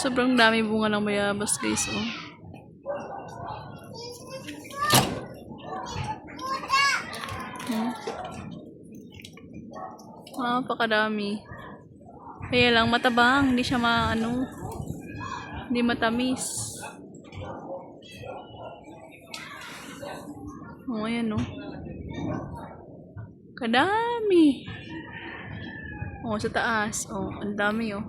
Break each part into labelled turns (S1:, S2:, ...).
S1: Sobrang dami bunga ng bayabas guys oh. Hmm. Napakadami. Kaya lang matabang, hindi siya maano, hindi matamis. Oh, ayan oh. Kadami. Oh, sa taas. Oh, ang dami oh.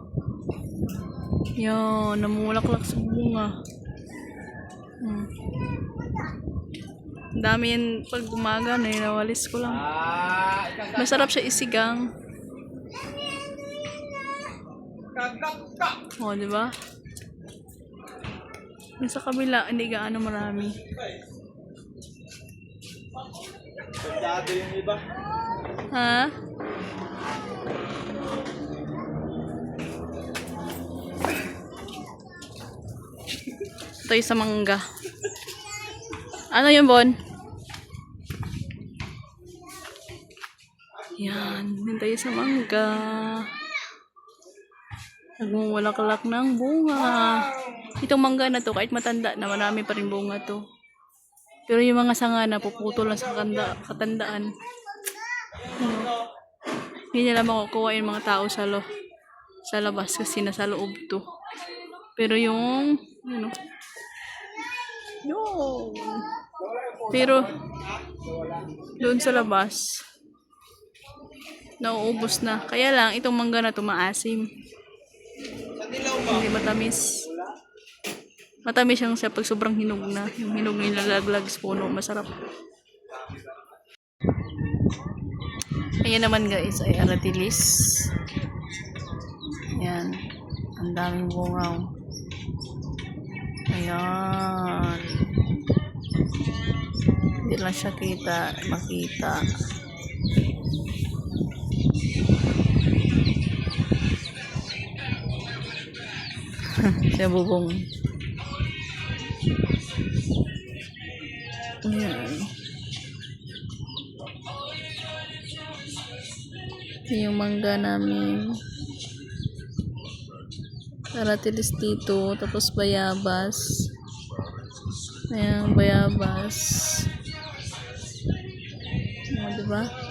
S1: Yan, namulaklak sa bunga. Hmm. Ang dami yan pag umaga, nilinawalis ko lang. Masarap siya isigang. Oh, di ba? Sa kabila, hindi gaano marami.
S2: Sandado yung iba.
S1: Ha? Yung sa mangga. Ano yun, Bon? Yan. Yan tayo sa mangga. Nagmumulaklak ng bunga. Itong mangga na to, kahit matanda na, marami pa rin bunga to. Pero yung mga sanga na puputol lang sa kanda, katandaan. Hmm. Hindi nila makukuha yung mga tao sa, lo, sa labas kasi nasa loob to. Pero yung, ano, yun. Pero, doon sa labas, nauubos na. Kaya lang, itong mangga na to maasim. Hindi matamis. Matamis yung siya pag sobrang hinog na. Yung hinog na nilalaglag sa puno, masarap. Ayan naman guys, ay aratilis. Ayan. Ang daming bungaw. Ayan. Hindi lang siya kita, makita. siya bubong. Ayan. Yung mangga namin. Aratilis dito. Tapos bayabas. Ayan, bayabas. O, diba?